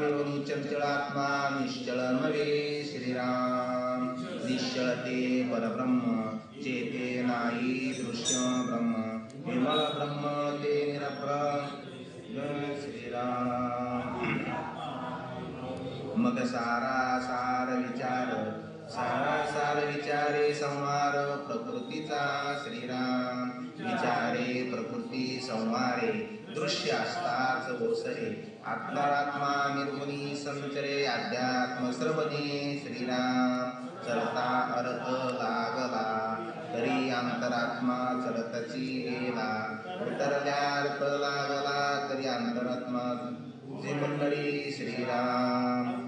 मिळवून चंचळात्मा निश्चळ नव्हे श्रीराम। निश्चलते परब्रह्म चेते नाही दृश्य ब्रह्म विमल ब्रह्म ते निरभ्र श्रीराम। मग सारा सार विचार सारा सार विचारे संहार प्रकृतीचा श्रीराम। विचारे प्रकृती संहारे दृश्य असताच ओसरे। आत्मात्मा निर्गुणी संचरे अध्यात्म श्रवणे श्रीराम चलता अर्थ लागला. तरी अंतरात्मा चलतची गेला. उतरल्या अर्थ लागला तरी अंतरात्मा जे मंडळी श्रीराम.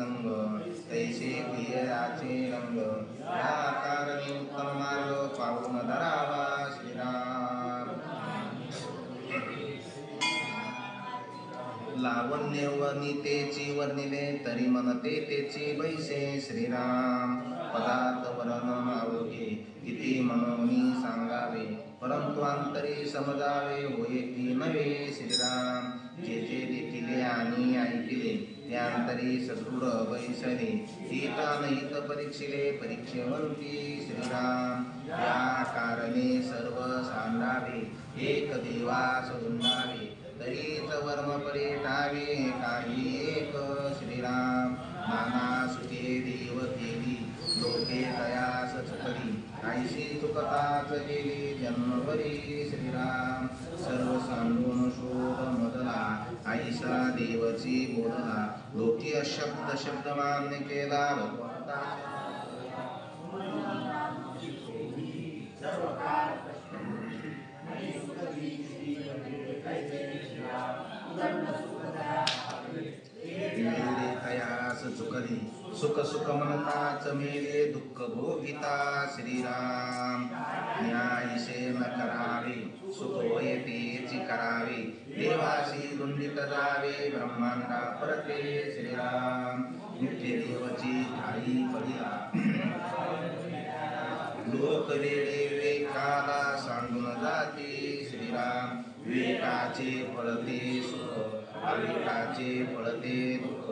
संग तैसे प्रियराचे रंग या कारणे उत्तम मार्ग पाहून धरावा श्रीराम। लावण्य वर्णितेची वर्णिले तरी मनते तेची बैसे श्रीराम। पदार्थ वर्णन अवघे किती मनोनी सांगावे। परंतु अंतरी समजावे होय ती नव्हे श्रीराम। जे जे देखिले आणि ऐकिले त्यांतरी सदृढ वैसने बैसले हित परीक्षिले परीक्षेवंती श्रीराम. या कारणे सर्व सांडावे एक देवास धुंडावे तरीच वर्म परिटावे काही एक श्रीराम. नाना सुखे देव केली लोके तयास चुकली आईशी चुकताच गेली जन्मभरी श्रीराम. सर्व सांडून शोध मदला आईसा देवची बोलला लोकी अशब्द शब्द मान्य केला सुख सुख म्हणताच मेले दुःख भोगिता श्रीराम। न्यायसे न करावे सुख तेची करावे देवाशी दुंडित जावे ब्रह्मांडा परते श्रीराम। नित्य देवची ठाई पडिया लोक वेळे वेकाला सांडून जाते श्रीराम। विवेकाचे फळते सुख अविवेकाचे फळते दुःख।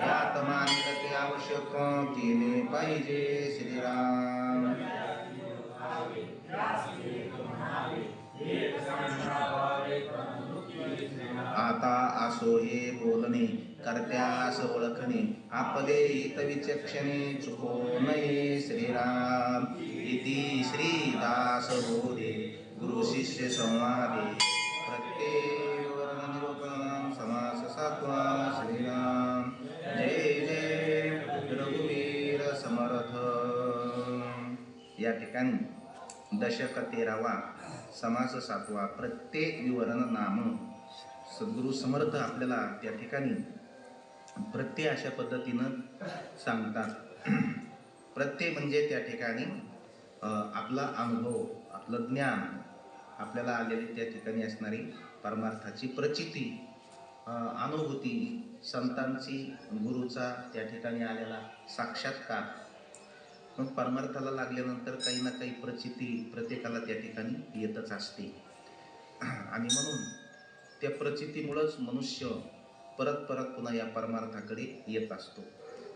यात मानलं आवश्यक केले पाहिजे श्रीराम। आता असो हे बोलणे कर्त्यास ओळखणे आपले हित विचक्षणे चुको नये श्रीराम. इति श्रीदास बोधे गुरु शिष्य संवादे. प्रत्येक निरूपण समास सात्वा श्रीराम. जय जय रघुवीर समर्थ. या ठिकाणी दशक तेरावा समास सातवा प्रत्येक विवरण नाम सद्गुरू समर्थ आपल्याला त्या ठिकाणी प्रत्यय अशा पद्धतीनं सांगतात. प्रत्यय म्हणजे त्या ठिकाणी आपला अनुभव आपलं ज्ञान आपल्याला आलेली त्या ठिकाणी असणारी परमार्थाची प्रचिती अनुभूती संतांची गुरुचा त्या ठिकाणी आलेला साक्षात्कार मग परमार्थाला लागल्यानंतर काही ना काही प्रचिती प्रत्येकाला त्या ठिकाणी येतच असते. आणि म्हणून त्या प्रचितीमुळंच मनुष्य परत परत पुन्हा या परमार्थाकडे येत असतो.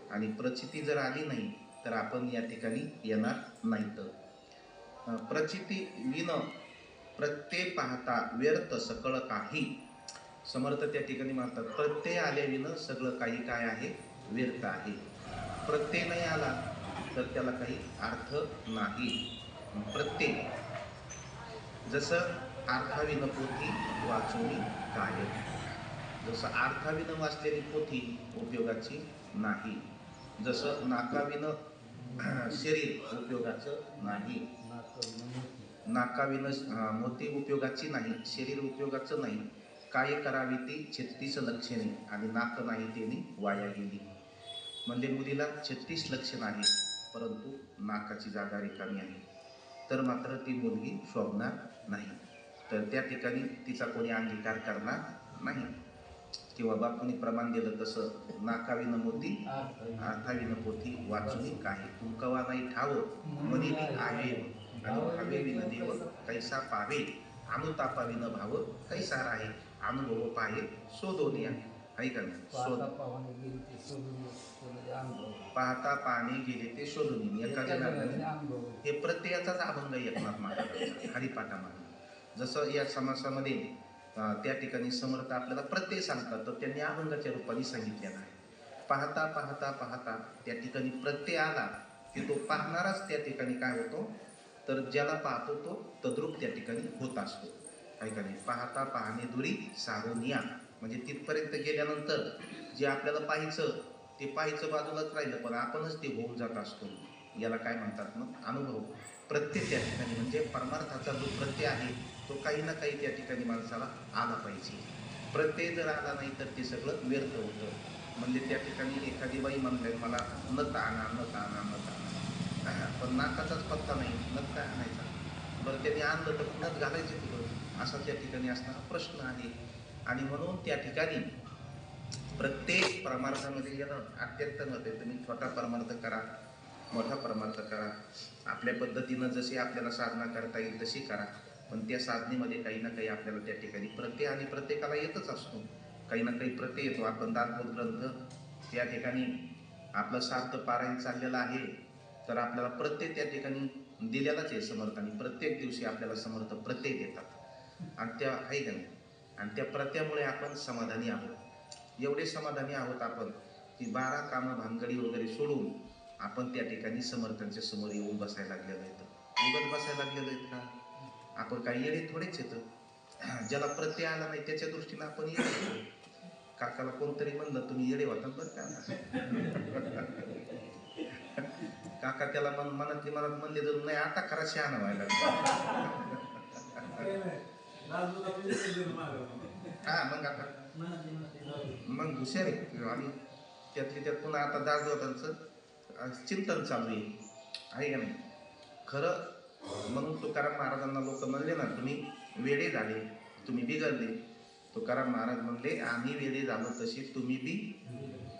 आणि प्रचिती जर आली नाही तर आपण या ठिकाणी येणार नाही तर प्रचिती विन प्रत्यय पाहता व्यर्थ सकळ काही. समर्थ त्या ठिकाणी म्हणतात प्रत्यय आल्याविनं सगळं काही काय आहे? व्यर्थ आहे. प्रत्यय नाही आला तर त्याला काही अर्थ नाही. प्रत्येक जसं अर्थाविन पोथी वाचवणी काय जसं अर्थाविनं वाचलेली पोथी उपयोगाची नाही जसं नाकाविनं शरीर उपयोगाचं नाही. नाकाविनं मोती उपयोगाची नाही शरीर उपयोगाचं नाही. काय करावी ती? छत्तीस लक्षणे. आणि नाक नाही तेनी वाया गेली. म्हणजे मुलीला छत्तीस लक्षण आहे परंतु नाकाची जागा रिकामी आहे. तर मात्र ती मुलगी शोभणार नाही. तर त्या ठिकाणी तिचा कोणी अंगीकार करणार नाही. किंवा बापूने प्रमाण दिलं तसं नाकाविनं मोती अर्थाविनं पोथी वाचुनी काही. कुंकवा नाही ठाव मनी आहे. आणि देव कैसा पावे अनुतापाविन भाव कैसा राहे अनुभव पाहे शोधोनी आहे. का नाही? पाहता पाणी गेले ते शोधून. एका हे प्रत्येकाचाच अभंग एकनाथ महाराजांचा हरिपाठामध्ये जसं या समासामध्ये त्या ठिकाणी समर्थ आपल्याला प्रत्यय सांगतात तर त्यांनी अभंगाच्या रूपाने सांगितलेला आहे पाहता पाहता पाहता त्या ठिकाणी प्रत्यय आला की तो पाहणाराच त्या ठिकाणी काय होतो? तर ज्याला पाहतो तो तद्रूप त्या ठिकाणी होत असतो. आहे का नाही? पाहता पाहणे दुरी सारून या. म्हणजे तिथपर्यंत गेल्यानंतर जे आपल्याला पाहायचं ते पाहायचं बाजूलाच राहिलं पण आपणच ते होऊन जात असतो. याला काय म्हणतात मग? अनुभव. प्रत्येक त्या ठिकाणी म्हणजे परमार्थाचा जो प्रत्यय आहे तो काही ना काही त्या ठिकाणी माणसाला आला पाहिजे. प्रत्यय जर आला नाही तर ते सगळं व्यर्थ होतं. म्हणजे त्या ठिकाणी एखादी बाई म्हणते मला नत आणा नत आणा नत आणा पण नाकाचाच पत्ता नाही. नत काय आणायचा? बरं त्यांनी आणलं तर नत घालायचं कुठं? असा त्या ठिकाणी असणारा प्रश्न आहे. आणि म्हणून त्या ठिकाणी प्रत्येक परमार्थामध्ये येणं अत्यंत मत आहे. तुम्ही छोटा परमार्थ करा मोठा परमार्थ करा. आपल्या पद्धतीनं जशी आपल्याला साधना करता येईल तशी करा. पण त्या साधनेमध्ये काही ना काही आपल्याला त्या ठिकाणी प्रत्यय आणि प्रत्येकाला येतच असतो. काही ना काही प्रत्यय येतो. आपण दासबोध ग्रंथ त्या ठिकाणी आपलं सार्थ पारायण चाललेलं आहे तर आपल्याला प्रत्येक त्या ठिकाणी दिलेलाच आहे समर्थ. आणि प्रत्येक दिवशी आपल्याला समर्थ प्रत्यय देतात. आणि त्या आहे का नाही? आणि त्या प्रत्यामुळे आपण समाधानी आहोत. एवढे समाधानी आहोत आपण की बारा कामं भानगडी वगैरे सोडून आपण त्या ठिकाणी समर्थांच्या समोर येऊन बसायला लागलेलो आहेत. उगत बसायला लागलेलो आहेत का? आपण काही येडे थोडेच येतो ज्याला प्रत्यय आला नाही त्याच्या दृष्टीनं आपण येडे होतो. काकाला कोणतरी म्हणलं तुम्ही येडे होता बरं का? काका त्याला मन मनातली मनात म्हणले जर नाही आता खरा शहाणा व्हायला हा मग आता. मग हुशार आहे. आणि त्यातली त्यात पुन्हा आता दासदेवतांचं चिंतन चालू आहे. आहे का नाही? खरं म्हणून तुकाराम महाराजांना लोक म्हणले ना तुम्ही वेडे झाले तुम्ही बिघडले. तुकाराम महाराज म्हणले आम्ही वेडे झालो तसे तुम्ही बी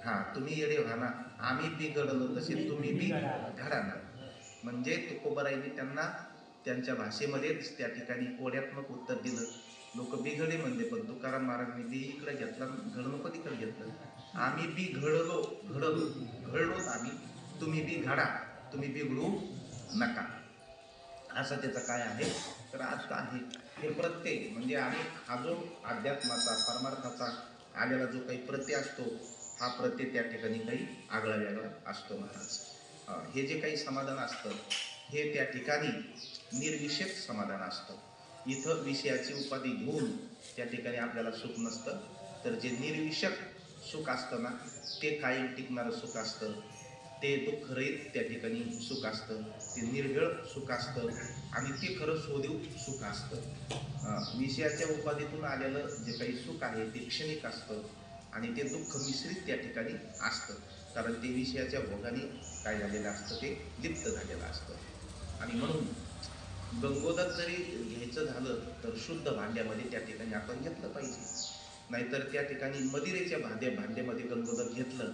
हा तुम्ही येडे व्हा ना. आम्ही बिघडलो तसे तुम्ही बी घडा ना. म्हणजे तुकोबराईने त्यांना त्यांच्या भाषेमध्येच त्या ठिकाणी कोड्यात्मक उत्तर दिलं. लोक बिघडे म्हणले पण तुकाराम महाराजांनी ते इकडे घेतला पण इकडे घेतलं. आम्ही बी घडलो घडलो घडलोच आम्ही. तुम्ही बी घडा तुम्ही बिघडू नका. असं त्याचं काय आहे? तर आता आहे. हे प्रत्यय म्हणजे आणि हा जो अध्यात्माचा परमार्थाचा आलेला जो काही प्रत्यय असतो हा प्रत्यय त्या ठिकाणी काही आगळा वेगळा असतो महाराज. हे जे काही समाधान असतं हे त्या ठिकाणी निर्विषेक समाधान असतं. इथं विषयाची उपाधी घेऊन त्या ठिकाणी आपल्याला सुख नसतं. तर जे निर्विषक सुख असतं ना ते कायम टिकणारं सुख असतं. ते दुःखरहित त्या ठिकाणी सुख असतं. ते निर्भेळ सुख असतं. आणि ते खरं शोधीव सुख असतं. विषयाच्या उपाधीतून आलेलं जे काही सुख आहे ते क्षणिक असतं. आणि ते दुःख मिश्रित त्या ठिकाणी असतं. कारण ते विषयाच्या भोगाने काय झालेलं असतं? ते लिप्त झालेलं असतं. आणि म्हणून गंगोदर जरी घ्यायचं झालं तर शुद्ध भांड्यामध्ये त्या ठिकाणी आपण घेतलं पाहिजे. नाहीतर त्या ठिकाणी मदिरेच्या भांड्या भांड्यामध्ये गंगोदर घेतलं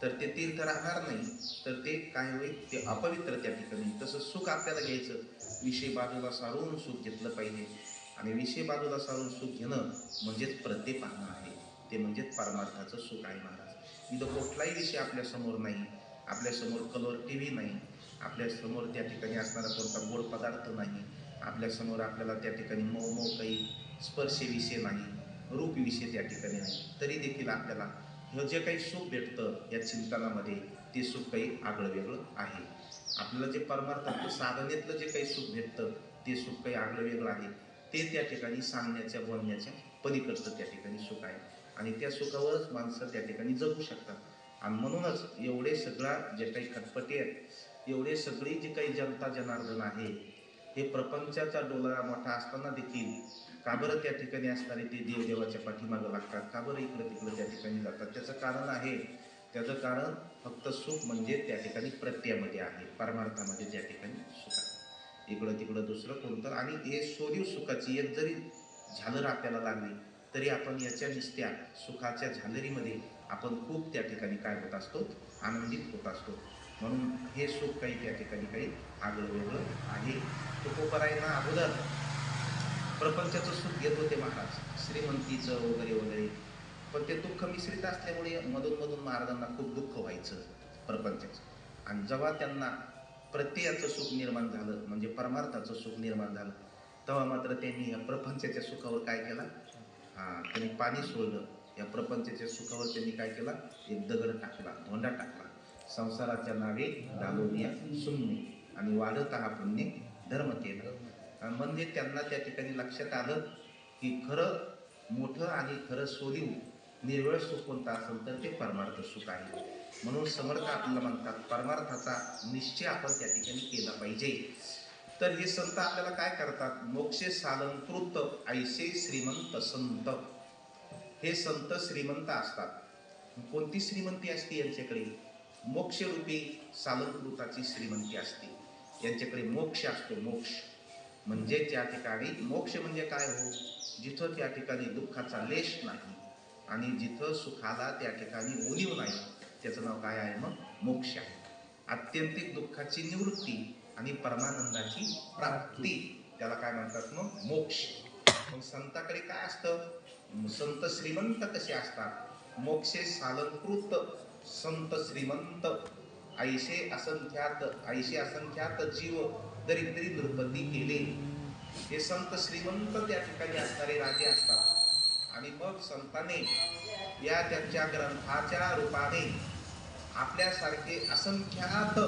तर ते तीर्थ राहणार नाही तर ते काय होईल? ते अपवित्र त्या ठिकाणी. तसं सुख आपल्याला घ्यायचं. विषय बाजूला सारून सुख घेतलं पाहिजे. आणि विषय बाजूला सारून सुख घेणं म्हणजेच प्रत्यय पाहणं आहे. ते म्हणजेच परमार्थाचं सुख आहे महाराज. इथं कुठलाही विषय आपल्यासमोर नाही. आपल्यासमोर कलर टी व्ही नाही. आपल्यासमोर त्या ठिकाणी असणारा कोणता गोड पदार्थ नाही. आपल्यासमोर आपल्याला त्या ठिकाणी मऊ मऊ काही स्पर्शविषय नाही रूप विषय त्या ठिकाणी नाही. तरी देखील आपल्याला हे जे काही सुख भेटतं या चिंतनामध्ये ते सुख काही आगळं वेगळं आहे. आपल्याला जे परमार्थातलं साधनेतलं जे काही सुख भेटतं ते सुख काही आगळं वेगळं आहे. ते त्या ठिकाणी सांगण्याच्या बोलण्याच्या पलीकडचं त्या ठिकाणी सुख आहे. आणि त्या सुखावरच माणसं त्या ठिकाणी जगू शकतात. आणि म्हणूनच एवढे सगळा जे काही खटपटी आहेत एवढे सगळी जी काही जनता जनार्दन आहे हे प्रपंचाचा डोलारा मोठा असताना देखील का बरं त्या ठिकाणी असणारे ते देवदेवाच्या पाठीमागं लागतात? का बरं इकडं तिकडं त्या ठिकाणी जातात? त्याचं कारण आहे. त्याचं कारण फक्त सुख म्हणजे त्या ठिकाणी प्रत्ययामध्ये आहे. परमार्थामध्ये त्या ठिकाणी सुख आहे. इकडं तिकडं दुसरं कोणतं? आणि हे सोरीव सुखाची एक जरी झालर आपल्याला लागली तरी आपण याच्या निस्त्या सुखाच्या झालरीमध्ये आपण खूप त्या ठिकाणी काय होत असतो? आनंदित होत असतो. म्हणून हे सुख काही त्या ठिकाणी काही आगळं वेगळं आहे तुकोपरायना अगोदर प्रपंचाचं सुख घेत होते महाराज. श्रीमंतीचं वगैरे वगैरे. पण ते दुःख मिश्रित असल्यामुळे मधून मधून महाराजांना खूप दुःख व्हायचं प्रपंचाचं. आणि जेव्हा त्यांना प्रत्ययाचं सुख निर्माण झालं म्हणजे परमार्थाचं सुख निर्माण झालं तेव्हा मात्र त्यांनी या प्रपंचाच्या सुखावर काय केला? हा त्यांनी पाणी सोडलं. या प्रपंचाच्या सुखावर त्यांनी काय केला? एक दगड टाकला धोंडा टाकला. संसाराच्या नावे दालोनिया सुन्नी आणि वाढत हा पुण्य धर्म केलं. म्हणजे त्यांना त्या ठिकाणी लक्षात आलं की खरं मोठं आणि खरं सोलीव निर्वेळ सुख कोणतं असेल तर ते परमार्थ सुख आहे. म्हणून समर्थ आपल्याला म्हणतात परमार्थाचा निश्चय आपण त्या ठिकाणी केला पाहिजे. तर हे संत आपल्याला काय करतात? मोक्षे सालंकृत ऐसे श्रीमंत संत. हे संत श्रीमंत असतात. कोणती श्रीमंती असते यांच्याकडे? मोक्षरूपी सालंकृताची श्रीमंती असते. यांच्याकडे मोक्ष असतो मोक्ष. म्हणजे त्या ठिकाणी मोक्ष म्हणजे काय हो? जिथं त्या ठिकाणी दुःखाचा लेश नाही आणि जिथं सुखाला त्या ठिकाणी उणीव नाही. त्याचं नाव काय आहे मग? मोक्ष आहे. आत्यंतिक दुःखाची निवृत्ती आणि परमानंदाची प्राप्ती. त्याला काय म्हणतात मग? मोक्ष. मग संताकडे काय असतं? संत श्रीमंत कसे असतात? मोक्षे सालंकृत संत श्रीमंत ऐशे असंख्यात ऐशे असंख्यात जीव दरिद्री नृपती केले. हे संत श्रीमंत त्या ठिकाणी असणारे राजे असतात. आणि मग संताने या त्यांच्या ग्रंथाच्या रूपाने आपल्यासारखे असंख्यात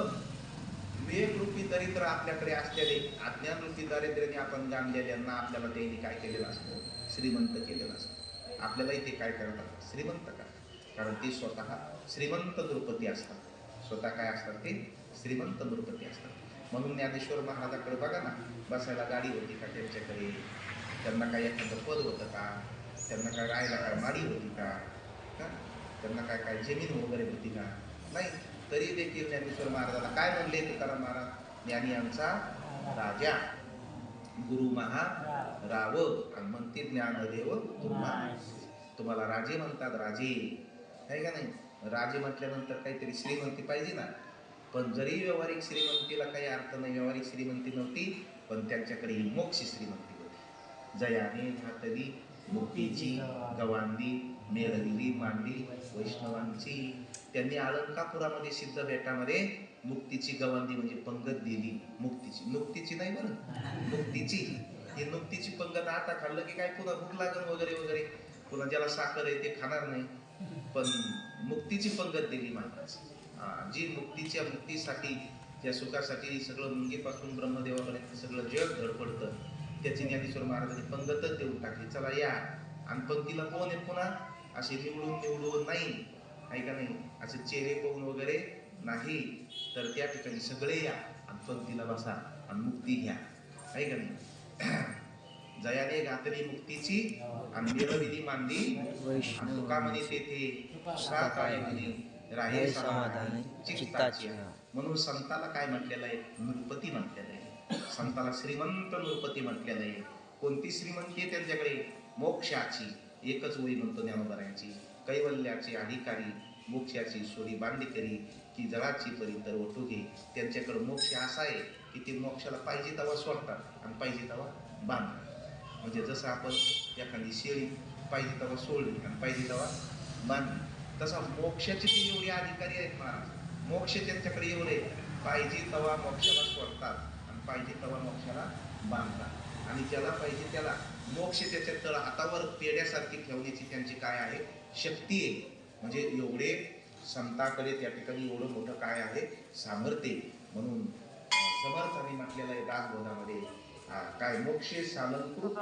वेगरूपी दरिद्र आपल्याकडे असलेले अज्ञानरूपी दारिद्र्याने आपण जाणलेल्यांना आपल्याला त्यांनी काय केलेलं असतं? श्रीमंत केलेलं असतं. आपल्यालाही ते काय करतात? श्रीमंत का कारण ते स्वतः श्रीमंत नृपती असतात. स्वतः काय असतात ते? श्रीमंत नृपती असतात. म्हणून ज्ञानेश्वर महाराजाकडे बघा ना बसायला गाडी होती का त्यांच्याकडे? त्यांना काय एखादं पद होतं का? त्यांना काय राहायला काय माडी होती का? त्यांना काय काय जमीन वगैरे होती का? नाही. तरी देखील ज्ञानेश्वर महाराजाला काय म्हणले तुकाराम महाराज? ज्ञानी आमचा राजा. गुरु महा राव आणि म्हणते ज्ञानदेव तुम्हा तुम्हाला राजे म्हणतात राजे. आहे का नाही? राजे म्हटल्यानंतर काहीतरी श्रीमंती पाहिजे ना. पण जरी व्यावहारिक श्रीमंतीला काही अर्थ नाही व्यावहारिक श्रीमंती नव्हती पण त्यांच्याकडे ही मोक्ष श्रीमंती होती. जयाने घातली मुक्तीची गवांदी मेळविली मांडली वैष्णवांची त्यांनी अलंकापुरामध्ये सिद्ध बेटामध्ये मुक्तीची गवांदी म्हणजे पंगत दिली. मुक्तीची. मुक्तीची नाही बरं? मुक्तीची. ही मुक्तीची पंगत आता खाल्लं की काय पुन्हा भूक लागण वगैरे वगैरे. पुन्हा ज्याला साखर आहे ते खाणार नाही. पण मुक्तीची पंगत दिली महाराज. जी मुक्तीच्या मुक्तीसाठी त्या सुखासाठी सगळं मुंगीपासून ब्रह्मदेवापर्यंत सगळं जग धडपडतं त्याची ज्ञानेश्वर महाराजांनी पंगतच देऊन टाकली. चला या. आणि पंक्तीला कोण येत पुन्हा? असे निवडून निवडून नाही. ऐका नाही? असे चेहरे पाहून वगैरे नाही. तर त्या ठिकाणी सगळे या आणि पंक्तीला बसा आणि मुक्ती घ्या. ऐका नाही? जयाने घातली मुक्तीची आणि निरविधी मांदी आणि तुका म्हणे तेथे तुका काय म्हणे राहे समाधान चित्ताची म्हणून संताला काय म्हटलेलं आहे? नृपती म्हटलेलं आहे. संताला श्रीमंत नृपती म्हटलेलं आहे. कोणती श्रीमंती आहे त्यांच्याकडे? मोक्षाची. एकच ओळी म्हणतो ज्ञानोबरायांची. कैवल्याची अधिकारी मोक्षाची सोडी बांडेकरी की जळाची परी तर ओटुगे त्यांच्याकडे मोक्ष असा आहे की ते मोक्षाला पाहिजे तेव्हा सोडतात आणि पाहिजे तेव्हा बांधतात. म्हणजे जसं आपण एखादी शेळी पाहिजे तेव्हा सोडली आणि पाहिजे तेव्हा बांधली तसा मोक्षाचे ते एवढे अधिकारी आहेत महाराज. मोक्ष त्यांच्याकडे एवढे पाहिजे तेव्हा मोक्षाला सोडतात आणि पाहिजे तेव्हा मोक्षाला बांधतात. आणि ज्याला पाहिजे त्याला मोक्ष त्याच्या तळ हातावर पेड्यासारखी ठेवण्याची त्यांची काय आहे? शक्ती आहे. म्हणजे एवढे संताकडे त्या ठिकाणी एवढं मोठं काय आहे? सामर्थ्य म्हणून समर्थाने म्हटलेलं आहे दासबोधामध्ये काय मोक्षे सालंकृत.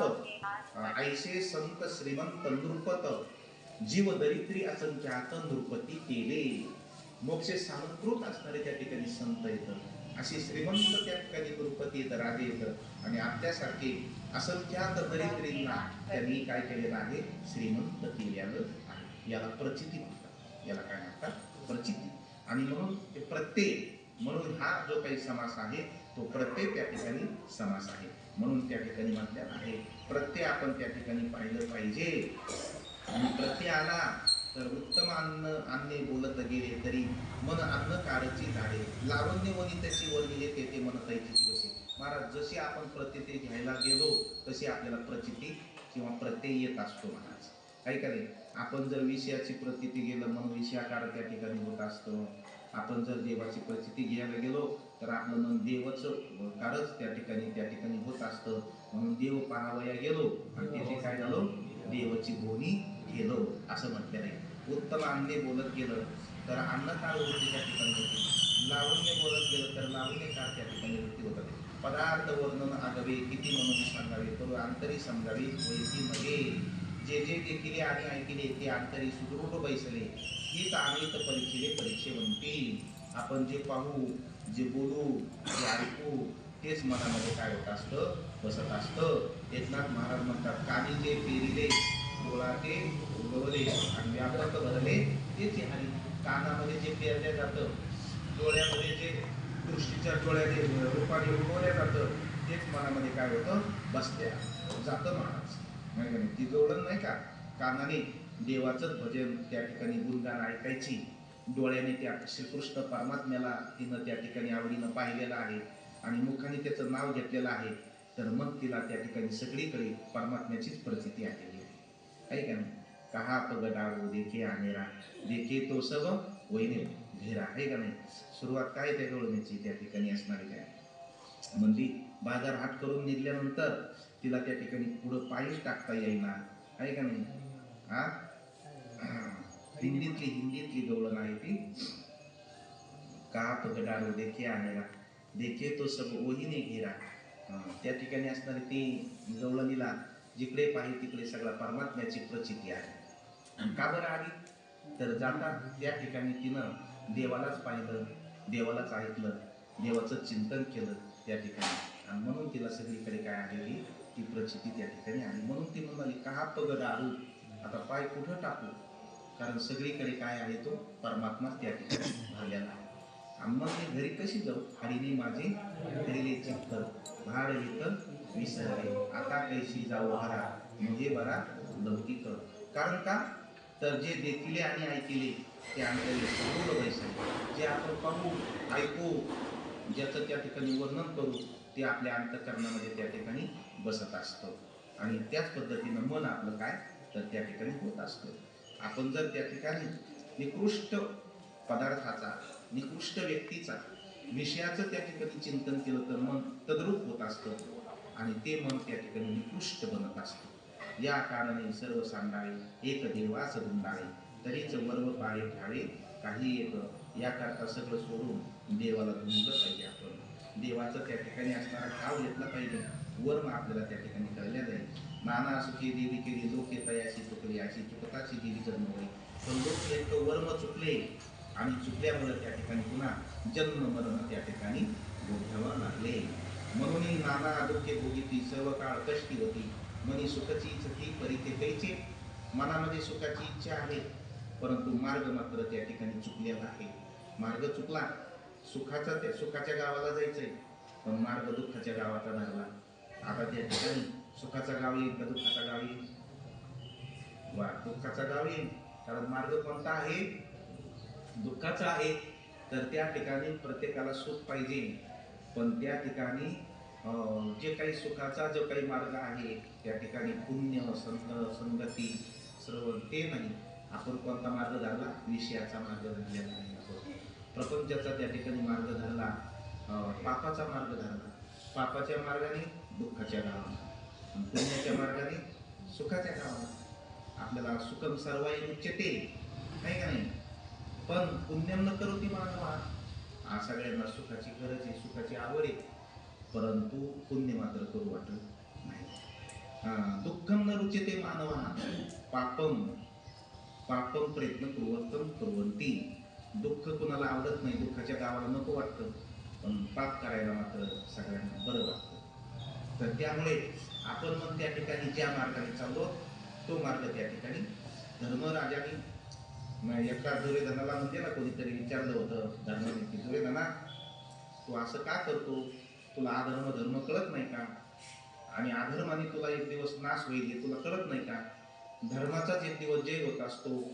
ऐसे संत श्रीमंत नृपत. जीव दरिद्री असंख्यात नृपती केले. मोक्षे सालंकृत असणारे त्या ठिकाणी संत येतं असे श्रीमंत त्या ठिकाणी नृपती येतं राजे येतं आणि आपल्यासारखे असंख्यात दरिद्रींना त्यांनी काय केलेलं आहे? श्रीमंत केलेलं आहे. याला प्रचिती म्हणतात. याला काय म्हणतात? प्रचिती. आणि म्हणून ते प्रत्येक म्हणून हा जो काही समास आहे तो प्रत्यय त्या ठिकाणी समास आहे. म्हणून त्या ठिकाणी म्हटल्या आहे प्रत्यय आपण त्या ठिकाणी पाहिलं पाहिजे. आणि प्रत्यय आला तर उत्तम अन्न अन्ने बोलत गेले तरी मन अन्न कारची झाडे. लावण्य वनी त्याची वर्णी येते ते मन कैची बसे. महाराज जशी आपण प्रत्यय घ्यायला गेलो तशी आपल्याला प्रचिती किंवा प्रत्यय येत असतो महाराज. काही का नाही? आपण जर विषयाची प्रचिती गेलं मन विषयाकार त्या ठिकाणी होत असतो. आपण जर देवाची परिस्थिती घ्यायला गेलो तर आपलं मन देवच कारच त्या ठिकाणी त्या ठिकाणी होत असतं. म्हणून देव पाहावया गेलो आणि तिथे काय झालो? देवाची भोवणी गेलो असं म्हटलेलं आहे उत्तम अन्ने बोलत गेलं तर अन्न काळ होते त्या ठिकाणी होते. लावण्य बोलत गेलं तर लावण्य काळ त्या ठिकाणी वृत्ती होतात पदार्थ वर्णन आगवे किती म्हणून सांगावे करू अंतरी समजावे वैती मध्ये जे जे देखील आणि ऐकिले ते अंतरी सुदृढ बैसले. हीच परीक्षेचे परीक्षे परीक्षेवंती आपण जे पाहू जे बोलू जे ऐकू तेच मनामध्ये काय होत असतं? बसत असतं. एकनाथ महाराज म्हणतात कानी जे पेरिले डोळाते उगवले आणि व्यापक भरले तेच आणि कानामध्ये जे पेरल्या जातं डोळ्यामध्ये जे दृष्टीच्या डोळ्याने रूपाने उगवल्या जातं तेच मनामध्ये काय होतं? बसत्या जातं महाराज. नाही नाही? ती जोडण नाही का? कानाने देवाचं भजन त्या ठिकाणी गुणगान ऐकायची. डोळ्याने त्या श्रीकृष्ण परमात्म्याला तिनं त्या ठिकाणी आवडीनं पाहिलेलं आहे आणि मुखाने त्याचं नाव घेतलेलं आहे. तर मग तिला त्या ठिकाणी सगळीकडे परमात्म्याचीच प्रचिती आलेली आहे आहे का नाही? कहा पगडावो देखे आनेरा. देखे तो सब वैने घेरा. आहे का नाही? सुरुवात काय त्या डोळण्याची त्या ठिकाणी असणारी काय? म्हणजे बाजार हाट करून निघल्यानंतर तिला त्या ठिकाणी पुढं पायीच टाकता येईना. आहे का नाही? हा? हिंदीतली हिंदीतली गवळण आहे ती. का पगडारो देखे आनेरा देखे तो सब ओहीने घेरा. त्या ठिकाणी असणारी ती गवळणीला जिकडे पाहिजे तिकडे सगळा परमात्म्याची प्रचिती आहे. का बरं आली? तर जाता त्या ठिकाणी तिनं देवालाच पाहिलं देवालाच ऐकलं देवाचं चिंतन केलं त्या ठिकाणी. आणि म्हणून तिला सगळीकडे काय आलेली ती प्रचिती त्या ठिकाणी आली. म्हणून ती म्हणाली का पग आता पाय कुठं टाकू? कारण सगळीकडे काय आहे तो परमात्मा त्या ठिकाणी भरलेला आहे. मग मी घरी कशी जाऊ? हरीने माझे हरिले चित्त भाड विकत विसरले आता कैशी जाऊ हरा म्हणजे बरा लौकिक कारण का? तर जे देखिले आणि ऐकिले ते अंतरी सगळं वैसे जे आपण पाहू ऐकू ज्याचं त्या ठिकाणी वर्णन करू ते आपल्या अंतकरणामध्ये त्या ठिकाणी बसत असतं. आणि त्याच पद्धतीनं मन आपलं काय? तर त्या ठिकाणी होत असतं. आपण जर त्या ठिकाणी निकृष्ट पदार्थाचा निकृष्ट व्यक्तीचा विषयाचं त्या ठिकाणी चिंतन केलं तर मन तद्रूप होत असतं आणि ते मन त्या ठिकाणी निकृष्ट बनत असतं. या कारणाने सर्व सांगावे एक देवास धुंडाळे तरीच वर्व पाळे ठावे काही एक याकरता सगळं सोडून देवाला धुंडलं पाहिजे आपण. देवाचं त्या ठिकाणी असणारा ठाव घेतला पाहिजे. वर्म आपल्याला त्या ठिकाणी कळल्या जाईल. नाना सुखी देवी केली लोके तयाशी चुकली अशी चुकताची देवी जन्मवली पण लोक एक वर्म चुकले आणि चुकल्यामुळे त्या ठिकाणी पुन्हा जन्म मरण त्या ठिकाणी भोगावं लागले. म्हणून नाना दुःखे भोगिती सर्व काळ कष्टी होती. मनी सुखाची इच्छा परिते कैचे. मनामध्ये सुखाची इच्छा आहे परंतु मार्ग मात्र त्या ठिकाणी चुकलेला आहे. मार्ग चुकला. सुखाचा त्या सुखाच्या गावाला जायचंय पण मार्ग दुःखाच्या गावाचा धरला. आता त्या ठिकाणी सुखाचा गाव येईल का दुःखाचा गाव? येईल वा दुःखाचा गाव. येईल कारण मार्ग कोणता आहे? दुःखाचा आहे. तर त्या ठिकाणी प्रत्येकाला सुख पाहिजे. पण त्या ठिकाणी अं, जे काही सुखाचा जो काही मार्ग आहे त्या ठिकाणी पुण्य संत संगती सर्व ते नाही. आपण कोणता मार्ग धरला? विषयाचा मार्ग धरलेला नाही आपण. प्रपंचाचा त्या ठिकाणी मार्ग धरला. पापाचा मार्ग धरला. पापाच्या मार्गाने दुःखाच्या गावाला पुण्याच्या मार्गाने सुखाच्या गावाला आपल्याला सुखम सर्वाई उच्चते नाही का नाही? पण पुण्यम न करू ती मानवा हा सगळ्यांना सुखाची गरज आहे सुखाची आवड आहे. परंतु पुण्य मात्र करू वाटत नाही. हा, दुःखम न रुचते मानवा. पापम पापम प्रयत्न कुर्वतम कुर्वंती दुःख कुणाला आवडत नाही दुःखाच्या गावाला नको वाटतं. पण पाप करायला मात्र सगळ्यांना बरं वाटतं. तर त्यामुळे आपण मग त्या ठिकाणी ज्या मार्गाने चाललो तो मार्ग त्या ठिकाणी धर्मराजाने एका दुर्योधनाला म्हणजे ना कोणीतरी विचारलं होतं धर्माने की दुर्योधना तू असं का करतो? तुला अधर्म धर्म कळत नाही का? आणि अधर्माने तुला एक दिवस नाश होईल हे तुला कळत नाही का? धर्माचाच एक दिवस जय होत असतो.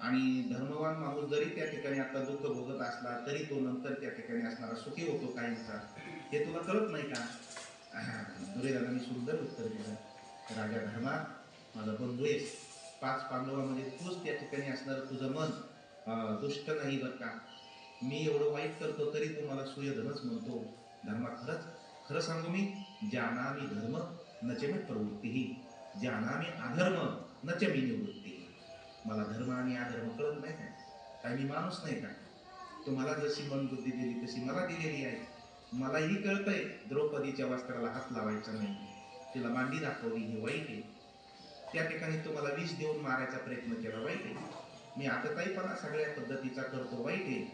आणि धर्मवान माणूस जरी त्या ठिकाणी आता दुःख भोगत असला तरी तो नंतर त्या ठिकाणी असणारा सुखी होतो काहींचा. हे तुला कळत नाही का? आहा, दुर्योधनाने सुंदर उत्तर दिलं. राजा धर्मा माझा बंधू आहेस पाच पांडवामध्ये तूच त्या ठिकाणी असणारं तुझं मन दुष्ट नाही बरं का? मी एवढं वाईट करतो तरी तू मला सूर्यधनच म्हणतो. धर्मा खरंच खरं सांगू मी ज्यानामी धर्म नचे मी प्रवृत्तीही जानामी अधर्म नचे मी निवृत्ती. मला धर्म आणि अधर्म कळत नाही काय काय मी माणूस नाही का? तुम्हाला जशी मन बुद्धी दिली तशी मला दिलेली आहे. मलाही कळतंय द्रौपदीच्या वस्त्राला हात लावायचा नाही. तिला मांडी दाखवली हे वाईट आहे. त्या ठिकाणी तुम्हाला विष देऊन मारायचा प्रयत्न केला वाईट आहे. मी आतताईपणा सगळ्या पद्धतीचा करतो वाईट आहे.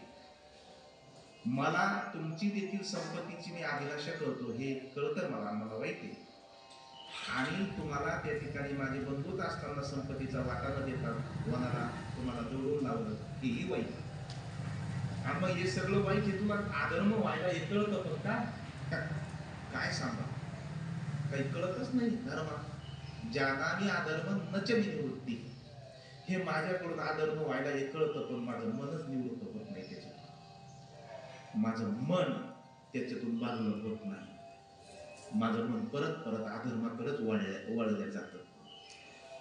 मला तुमची देखील संपत्तीची मी अभिलाषा करतो हे कळतं मला मला वाईट आहे. आणि तुम्हाला त्या ठिकाणी माझे बंधूत असताना संपत्तीचा वाटा न देता वनाला तुम्हाला जोडून लावलं हेही वाईट मग हे सगळं वाईट हे तुला आधर्म व्हायला हे कळतं पण का काय सांगा? काही कळतच नाही धर्म ज्याला आधर्म नच निवृत्ती. हे माझ्याकडून आधर्म व्हायला हे कळतं पण माझं मनच निवृत्त होत नाही त्याच्यातून. माझं मन त्याच्यातून बाजूला होत नाही. माझं मन परत परत अधर्माकडेच वळल्या वळल्या जातं.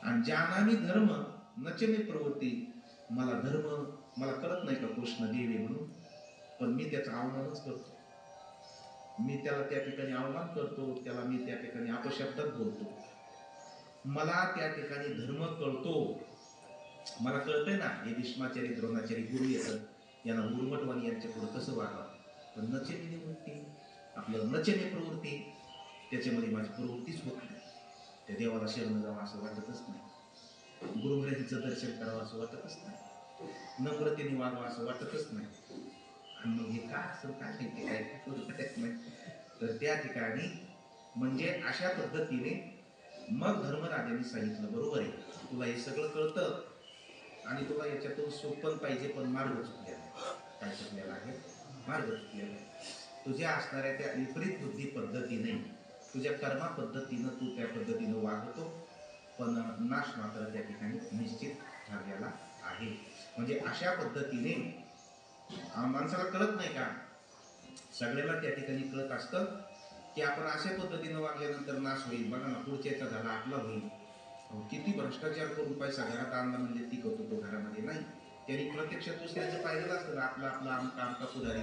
आणि ज्याना धर्म नचने प्रवृत्ती मला धर्म मला कळत नाही का कृष्ण देवे म्हणून पण मी त्याचं आव्हानच करतो. मी त्याला त्या ठिकाणी आव्हान करतो त्याला मी त्या ठिकाणी अपशब्दात बोलतो. मला त्या ठिकाणी धर्म कळतो. मला कळतंय ना हे भीष्माचारी द्रोणाचारी गुरु येतात. यांना गुरुमटवाणी यांच्या पुढे कसं वागावं? पण नचेने मी निवृत्ती आपलं नचे प्रवृत्ती त्याच्यामध्ये माझी प्रवृत्तीच होत नाही. त्या देवाला शरण जावं असं वाटतच नाही. गुरुग्रहीचं दर्शन करावं असं वाटतच नाही. नम्रतेने वागावं असं वाटतच नाही. आणि मग हे का असं काय माहिती काय नाही. तर त्या ठिकाणी म्हणजे अशा पद्धतीने मग धर्मराजाने सांगितलं बरोबर आहे. तुला हे सगळं कळतं आणि तुला याच्यातून सुख पाहिजे पण मार्ग चुकलेला काय चुकलेला आहे? मार्ग चुकलेला आहे. तुझ्या असणाऱ्या त्या विपरीत बुद्धी पद्धतीने तुझ्या कर्मा पद्धतीनं तू त्या पद्धतीनं वागतो पण नाश मात्र त्या ठिकाणी निश्चित ठरलेला आहे. म्हणजे अशा पद्धतीने माणसाला कळत नाही का? सगळ्याला त्या ठिकाणी कळत असतं की आपण अशा पद्धतीनं वागल्यानंतर नाश होईल. बघा ना पुढच्याचा झाला आपला होईल. किती भ्रष्टाचार करून पैसा घरात आणला म्हणजे ती करतो तो घरामध्ये नाही. त्यांनी प्रत्यक्ष दुसऱ्याचं पाहिलेलं असतं. आपला आपला आमका आमका पुढारी?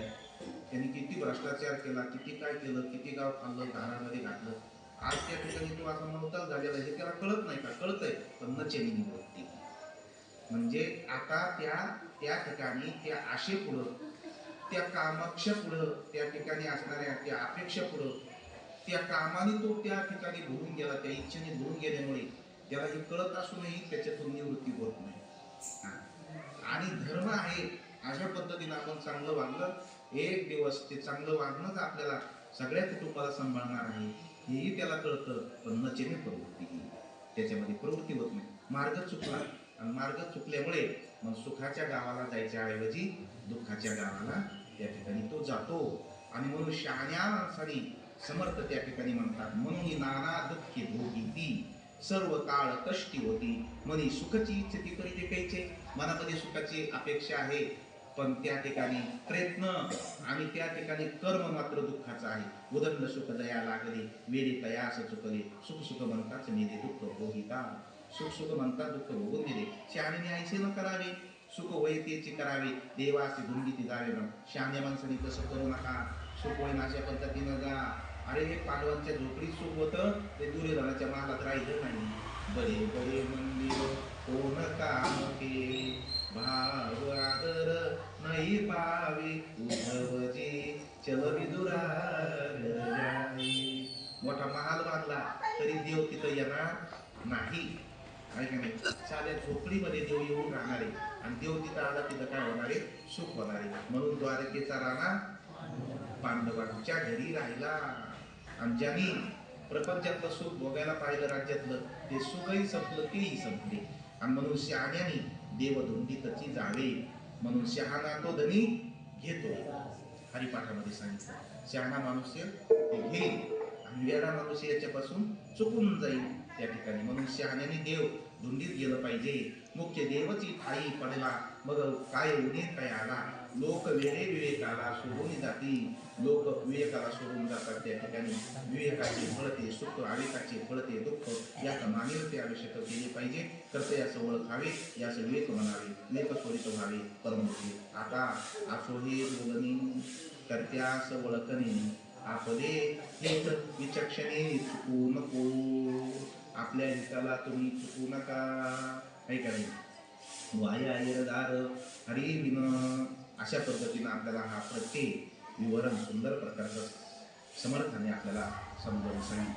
त्यांनी किती भ्रष्टाचार केला किती काय केलं किती गाव खाल्लं घरामध्ये घातलं. आज त्या ठिकाणी तो असा नवताल झालेला हे त्याला कळत नाही का? कळत आहे पण नचेनी निवडते म्हणजे आता त्या त्या ठिकाणी त्या आशेपुढं त्या कामाक्षा पुढं त्या ठिकाणी असणाऱ्या त्या अपेक्षा पुढं त्या कामाने तो त्या ठिकाणी भरून गेला त्या इच्छेने भरून गेल्यामुळे त्याला हे कळत असूनही त्याच्यातून निवृत्ती होत नाही. आणि धर्म आहे अशा पद्धतीने आपण चांगलं वागलं एक दिवस ते चांगलं वागणंच आपल्याला सगळ्या कुटुंबाला सांभाळणार आहे हेही त्याला कळतं पण नचेने प्रवृत्ती ही त्याच्यामध्ये प्रवृत्ती होत नाही. मार्ग चुकला. आणि मार्ग चुकल्यामुळे मग सुखाच्या गावाला जायच्या ऐवजी दुःखाच्या गावाला त्या ठिकाणी तो जातो. आणि म्हणून शहाण्या माणसाने समर्थ त्या ठिकाणी म्हणतात. म्हणून नाना दुःखी भोगी ती. सर्व काळ कष्टी होती. म्हणे सुखाची इच्छिती करीते कैचे मनामध्ये सुखाची अपेक्षा आहे. पण त्या ठिकाणी प्रयत्न आणि त्या ठिकाणी कर्म मात्र दुःखाचं आहे. उदंड सुख दया लागले. वेळी तया असं चुकले. सुख सुख म्हणताच नेले दुःख भोगिता. सुख सुख म्हणतात दुःख भोगून दिले शहाणे ऐसे न करावे सुख वैतेची करावे. देवाचे धुंडीती जावे ना शहाण्या माणसाने तसं करू नका. सुख होईन अशा पद्धतीनं जा. अरे हे पांडवांच्या झोपडीत सुख होतं ते दुर्योधनाच्या मालात राहिलं नाही. बरे बरे मंदिर कोण काम के भाव आदर नाही पावे. उद्धवजी चल विदुरा मोठा महाल बांधला तरी देव तिथं येणार नाही. आहे का नाही साध्या झोपडीमध्ये देव येऊन राहणार. आहे आणि देव तिथं आला तिथं काय होणार? आहे सुख होणार. आहे म्हणून द्वारकेचा राणा पांडवांच्या घरी राहिला. आणि ज्यांनी प्रपंचातलं सुख भोगायला पाहिलं राज्यातलं ते सुखही संपलं तेही संपले. आणि म्हणून शहाण्याने देवधुंडीतची जावे म्हणून शहाणा तो धनी घेतो हरिपाठामध्ये सांगितलं. शहाणा माणूस ते घेईल. आणि वेडा माणूस याच्यापासून चुकून जाईल. त्या ठिकाणी. म्हणून शहाण्याने देव धुंडीत गेलं पाहिजे. मुख्य देवची थाळी पडला. मग काय उन्हेत काय आला? लोक वेळे विवेकाला सोडून जाती लोक विवेकाला सोडून जातात त्या ठिकाणी. विवेकाचे फळते सुख आवेकाचे फळते दुःख याचा मानीव ते आवश्यक केले पाहिजे. कर्ते याचं ओळखावे याचं विवेक म्हणावे लेख स्वरित व्हावे परमोठी आता असो हे बोलणी कर्त्यास ओळखणे आपले विचक्षणे चुकू नको आपल्या हिताला तुम्ही चुकू नका. काही का नाही? वाया येरदार हरी विन अशा पद्धतीनं आपल्याला हा प्रत्येक विवरण सुंदर प्रकारचं समर्थाने आपल्याला समजावून सांगितलं.